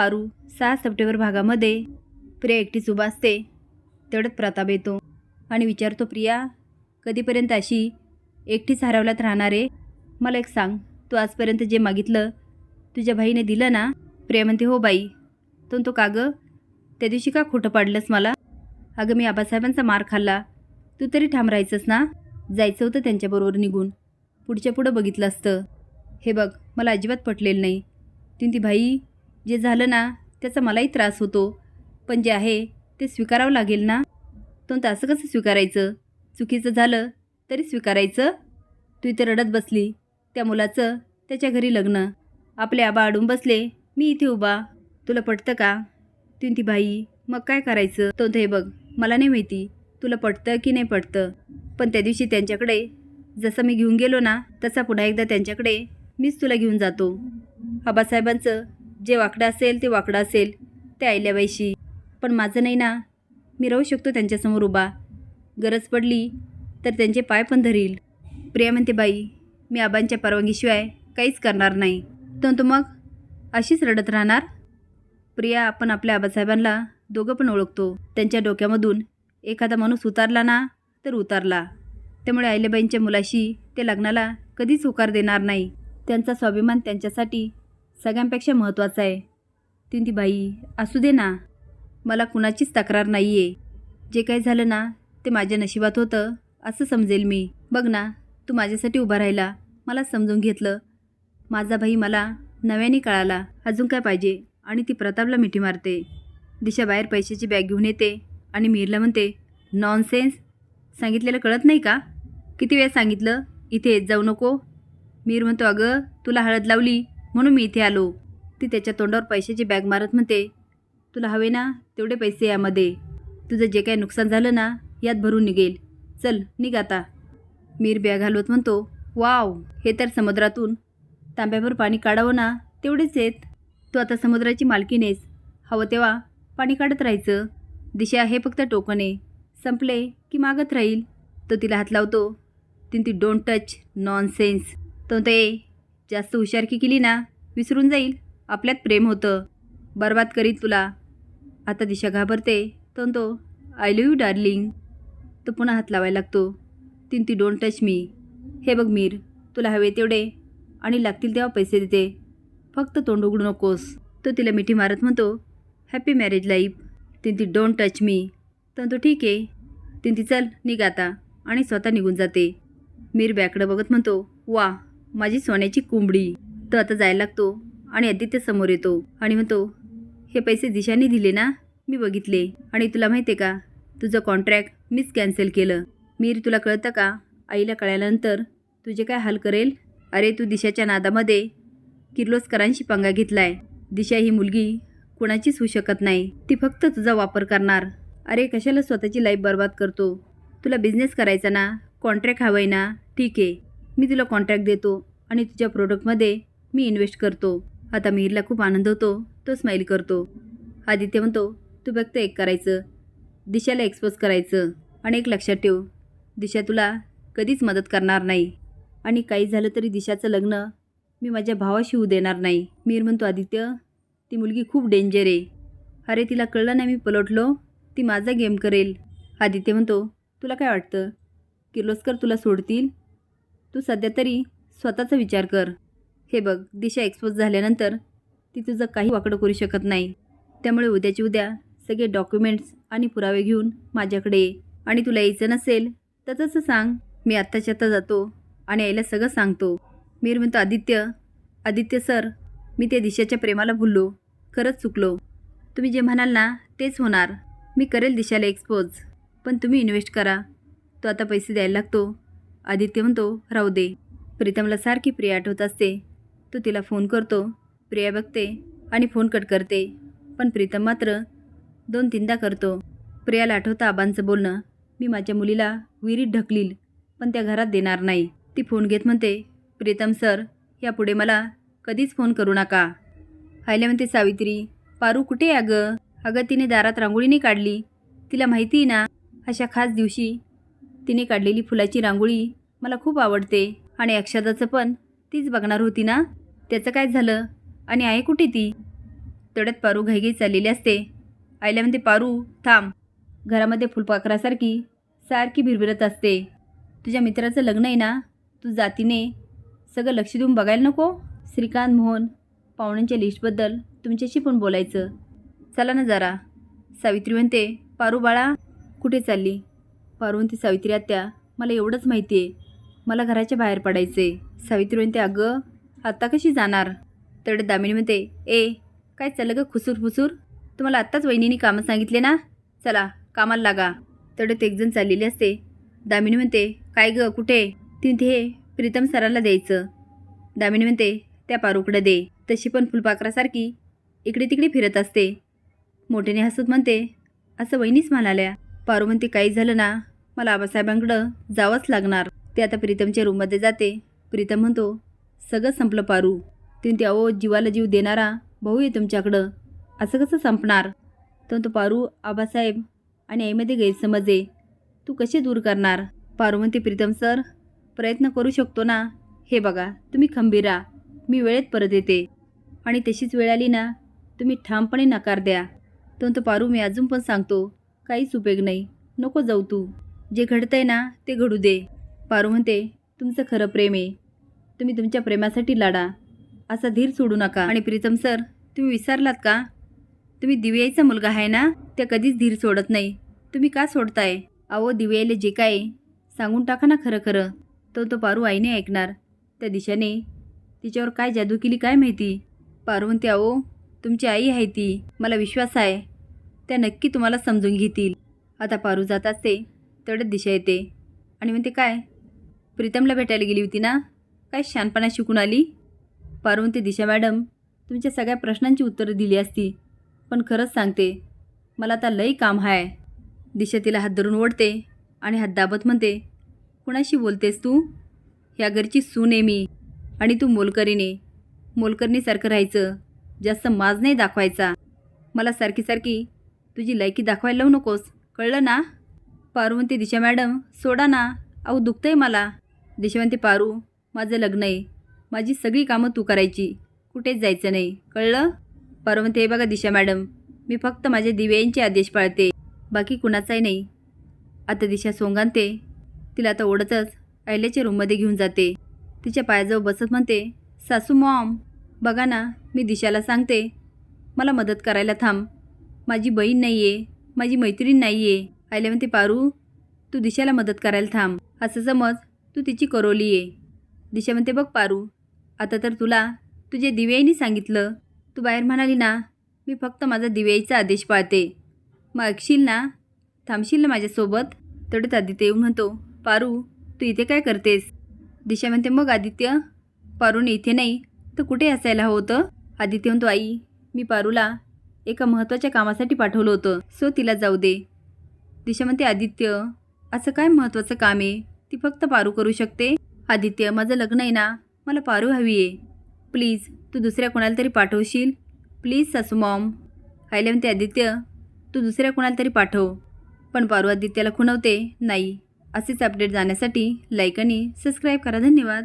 पारू. सहा सप्टेंबर भागामध्ये प्रिया एकटीच उभा असते. तेवढ्यात प्रताप येतो आणि विचारतो प्रिया कधीपर्यंत अशी एकटीच हरवल्यात राहणार आहे? मला एक सांग तू आजपर्यंत जे मागितलं तुझ्या भाईने दिलं ना? प्रिया म्हणते हो बाई. तो तो का गं? त्या दिवशी का खोटं पाडलंस मला? अगं मी आबासाहेबांचा मार खाल्ला. तू तरी ठाम राहायचंस ना? जायचं होतं त्यांच्याबरोबर निघून. पुढच्या पुढं बघितलं असतं. हे बघ मला अजिबात पटलेलं नाही. तीन ती भाई जे झालं ना त्याचा मलाही त्रास होतो. पण जे आहे ते स्वीकारावं लागेल ना? तो असं कसं स्वीकारायचं? चुकीचं झालं तरी स्वीकारायचं? तू इथे रडत बसली त्या मुलाचं त्याच्या घरी लग्न. आपले आबा अडून बसले मी इथे उभा. तुला पटतं का? तीन ती बाई मग काय करायचं? तो हे बघ मला नाही माहिती तुला पटतं की नाही पटतं? पण त्या दिवशी त्यांच्याकडे जसं मी घेऊन गेलो ना तसा पुन्हा एकदा त्यांच्याकडे मीच तुला घेऊन जातो. आबासाहेबांचं जे वाकडं असेल ते वाकडं असेल ते आयल्याबाईशी पण माझं नाही ना. मी राहू शकतो त्यांच्यासमोर उभा. गरज पडली तर त्यांचे पाय पण धरील. प्रिया म्हणते बाई मी आबांच्या परवानगीशिवाय काहीच करणार नाही. तर तो मग अशीच रडत राहणार? प्रिया आपण आपल्या आबासाहेबांना दोघं पण ओळखतो. त्यांच्या डोक्यामधून एखादा माणूस उतारला ना तर उतारला. त्यामुळे आईल्याबाईंच्या मुलाशी ते लग्नाला कधीच होकार देणार नाही. त्यांचा स्वाभिमान त्यांच्यासाठी सगळ्यांपेक्षा महत्त्वाचा आहे. तीन ती बाई असू दे ना. मला कुणाचीच तक्रार नाही आहे जे काही झालं ना ते माझ्या नशिबात होतं असं समजेल मी. बघ ना तू माझ्यासाठी उभा राहिला मला समजून घेतलं. माझा भाई मला नव्याने कळाला. अजून काय पाहिजे? आणि ती प्रतापला मिठी मारते. दिशा बाहेर पैशाची बॅग घेऊन येते आणि मीरला म्हणते नॉनसेन्स सांगितलेलं कळत नाही का? किती वेळ सांगितलं? इथे येत जाऊ नको. मीर म्हणतो अगं तुला हळद लावली. म्हणून मी इथे आलो. ती त्याच्या तोंडावर पैशाची बॅग मारत म्हणते तुला हवे ना तेवढे पैसे यामध्ये. तुझं जे काही नुकसान झालं ना यात भरून निघेल. चल निघ आता. मीर बॅग हलवत म्हणतो वाव हे तर समुद्रातून. तांब्याभर पाणी काढावं ना तेवढेच आहेत. तू आता समुद्राची मालकीनेस हवं तेव्हा पाणी काढत राहायचं. दिशा हे फक्त टोकन आहे संपले की मागत राहील. तो तिला हात लावतो. तीन ती डोंट टच नॉन सेन्स तो ते जास्त हुशारकी केली ना विसरून जाईल. आपल्यात प्रेम होतं. बर्बाद करीत तुला. आता दिशा घाबरते. तो तो आय लव यू डार्लिंग तो पुन्हा हात लावायला लागतो. तीन ती डोंट टच मी हे बघ मीर तुला हवे तेवढे. आणि लागतील तेव्हा पैसे देते. फक्त तोंड उघडू नकोस. तो तिला मिठी मारत म्हणतो हॅपी मॅरेज लाईफ तीन ती डोंट टच मी तर तो ठीक आहे. तीन ती चल निघ आता. आणि स्वतः निघून जाते. मीर बॅकडं बघत म्हणतो वा माझी सोन्याची कोंबडी. तो आता जायला लागतो आणि आदित्य समोर येतो आणि म्हणतो हे पैसे दिशाने दिले ना? मी बघितले. आणि तुला माहिती आहे का? तुझं कॉन्ट्रॅक्ट मीच कॅन्सल केलं. मीर तुला कळतं का? आईला कळल्यानंतर तुझे काय हाल करेल? अरे तू दिशाच्या नादामध्ये किर्लोस्करांशी पंगा घेतलाय. दिशा ही मुलगी कुणाचीच होऊ शकत नाही. ती फक्त तुझा वापर करणार. अरे कशाला स्वतःची लाईफ बर्बाद करतो? तुला बिझनेस करायचा ना? कॉन्ट्रॅक्ट हवंय ना? ठीक आहे. मी तुला कॉन्ट्रॅक्ट देतो आणि तुझ्या प्रोडक्टमध्ये मी इन्व्हेस्ट करतो. आता मिहीरला खूप आनंद होतो तो स्माईल करतो. आदित्य म्हणतो तू फक्त एक करायचं. दिशाला एक्सपोज करायचं. आणि एक लक्षात ठेव दिशा तुला कधीच मदत करणार नाही. आणि काही झालं तरी दिशाचं लग्न मी माझ्या भावाशी होऊ देणार नाही. मीर म्हणतो आदित्य ती मुलगी खूप डेंजर आहे. अरे तिला कळलं नाही मी पलटलो. ती माझा गेम करेल. आदित्य म्हणतो तुला काय वाटतं? किर्लोस्कर तुला सोडतील? तू सध्या तरी स्वतःचा विचार कर. हे बघ दिशा एक्सपोज झाल्यानंतर ती तुझं काही वाकडं करू शकत नाही. त्यामुळे उद्याची उद्या सगळे डॉक्युमेंट्स आणि पुरावे घेऊन माझ्याकडे ये. आणि तुला यायचं नसेल तर तसं सांग. मी आत्ताच्या आत्ता जातो आणि यायला सगळं सांगतो. मीर म्हणतो आदित्य आदित्य सर मी त्या दिशाच्या प्रेमाला भुललो. खरंच चुकलो. तुम्ही जे म्हणाल ना तेच होणार. मी करेल दिशाला एक्सपोज पण तुम्ही इन्व्हेस्ट करा. तो आता पैसे द्यायला लागतो. आदित्य म्हणतो राहू दे. प्रीतमला सारखी प्रिया आठवत असते. तो तिला फोन करतो. प्रिया बघते आणि फोन कट करते. पण प्रीतम मात्र दोन तीनदा करतो. प्रियाला आठवतं आबांचं बोलणं. मी माझ्या मुलीला विहिरीत ढकलील पण त्या घरात देणार नाही. ती फोन घेत म्हणते प्रीतम सर यापुढे मला कधीच फोन करू नका. आयल्या म्हणते सावित्री पारू कुठे अगं? अगं तिने दारात रांगोळी नाही काढली. तिला माहिती ना अशा खास दिवशी तिने काढलेली फुलाची रांगोळी मला खूप आवडते. आणि अक्षदाचं पण. तीच बघणार होती ना? त्याचं काय झालं? आणि आहे कुठे ती? तेवढ्यात पारू घाईघाई चाललेली असते. आईला म्हणते पारू थांब. घरामध्ये फुलपाखरासारखी सारखी भिरभिरत असते. तुझ्या मित्राचं लग्न आहे ना? तू जातीने. सगळं लक्ष देऊन बघायला नको. श्रीकांत मोहन पाहुण्यांच्या लिस्टबद्दल तुमच्याशी पण बोलायचं. चला ना जरा. सावित्री म्हणते पारू बाळा कुठे चालली? पारू सावित्री आत्या मला एवढंच माहिती आहे मला घराच्या बाहेर पडायचे सावित्री म्हणते अगं आत्ता कशी जाणार? तेवढे दामिनी म्हणते ए काय चाललं गं? खुसूर फुसूर तुम्हाला आत्ताच वहिनीने कामं सांगितले ना? चला कामाला लागा. तेवढ्यात एकजण चाललेली असते. दामिनी म्हणते काय गं कुठे? तिथे हे प्रीतम सरांना द्यायचं. दामिनी म्हणते त्या पारूकडं दे. तशी पण फुलपाखरासारखी इकडे तिकडे फिरत असते. मोठ्याने हसत म्हणते असं वहिनीच म्हणाल्या. पारू म्हणते काही झालं ना? मला आबासाहेबांकडं जावंच लागणार. ते आता प्रीतमच्या रूममध्ये जाते. प्रीतम म्हणतो सगळं संपलं पारू. ती ते अहो जीवाला जीव देणारा भाऊ आहे तुमच्याकडं. असं कसं संपणार? तर तो पारू आबासाहेब आणि आईमध्ये गैरसमज आहे. तू कसे दूर करणार? पारू म्हणते प्रीतम सर प्रयत्न करू शकतो ना? हे बघा तुम्ही खंबीर राहा. मी वेळेत परत येते. आणि तशीच वेळ आली ना तुम्ही ठामपणे नकार द्या. तर तो पारू मी अजून पण सांगतो. काहीच उपयोग नाही. नको जाऊ तू. जे घडतंय ना ते घडू दे. पारू म्हणते तुमचं खरं प्रेम आहे. तुम्ही तुमच्या प्रेमासाठी लाडा असा धीर सोडू नका. आणि प्रीतम सर तुम्ही विसरलात का? तुम्ही दिव्याईचा मुलगा आहे ना? त्या कधीच धीर सोडत नाही. तुम्ही का सोडताय? अहो दिव्याईला जे काय सांगून टाका ना खरं खरं. तो तो पारू आईने ऐकणार. त्या दिशाने तिच्यावर काय जादू केली काय माहिती? पारू म्हणते अहो तुमची आई आहे ती. मला विश्वास आहे. त्या नक्की तुम्हाला समजून घेतील. आता पारू जात असते. तेवढ्यात दिशा येते. आणि म्हणते काय? प्रीतमला भेटायला गेली होती ना? काय शानपणा शिकून आली? पारू ते दिशा मॅडम तुमच्या सगळ्या प्रश्नांची उत्तरं दिली असती पण खरंच सांगते मला आता लई काम आहे दिशा तिला हात धरून ओढते आणि हात दाबत म्हणते कुणाशी बोलतेस तू? ह्या घरची सून आहे मी आणि तू मोलकरीने मोलकरणीसारखं राहायचं जास्त माज नाही दाखवायचा. मला सारखी सारखी तुझी लायकी दाखवायला लावू नकोस कळलं ना? पारू दिशा मॅडम सोडा ना. अहो दुखतं आहे मला. दिशावंती पारू माझं लग्न आहे. माझी सगळी कामं तू करायची. कुठेच जायचं नाही. कळलं? पारू हे बघा दिशा मॅडम. मी फक्त माझ्या दिव्यांचे आदेश पाळते. बाकी कुणाचाही नाही. आता दिशा सोंगांते तिला आता ओढतच अहिल्याच्या रूममध्ये घेऊन जाते. तिच्या पायाजवळ बसत म्हणते सासू मॉम बघा ना मी दिशाला सांगते. मला मदत करायला थांब. माझी बहीण नाही आहे माझी मैत्रीण नाही आहे आयला म्हणते पारू तू दिशाला मदत करायला थांब. असं समज तू तिची करवली आहे. दिशा म्हणते बघ पारू आता तर तुला तुझ्या दिव्याईनी सांगितलं. तू बाहेर म्हणाली ना मी फक्त माझा दिव्याईचा आदेश पाळते. मग ऐकशील ना थांबशील ना माझ्यासोबत? तेवढ्यात आदित्य येऊन म्हणतो पारू तू इथे काय करतेस? दिशा म्हणते मग आदित्य पारूने इथे नाही तर कुठे असायला हवं होतं? आदित्य म्हणतो आई मी पारूला एका महत्त्वाच्या कामासाठी पाठवलं होतं. सो तिला जाऊ दे. दिशा म्हणते आदित्य असं काय महत्त्वाचं काम आहे? ती फक्त पारू करू शकते? आदित्य माझं लग्न आहे ना मला पारू हवी आहे. प्लीज तू दुसऱ्या कोणाला तरी पाठवशील? प्लीज सासू मॉम. आयला म्हणते आदित्य तू दुसऱ्या कोणाला तरी पाठव. पण पारू आदित्याला खुणवते? नाही. असेच अपडेट जाण्यासाठी लाईक आणि सबस्क्राईब करा. धन्यवाद.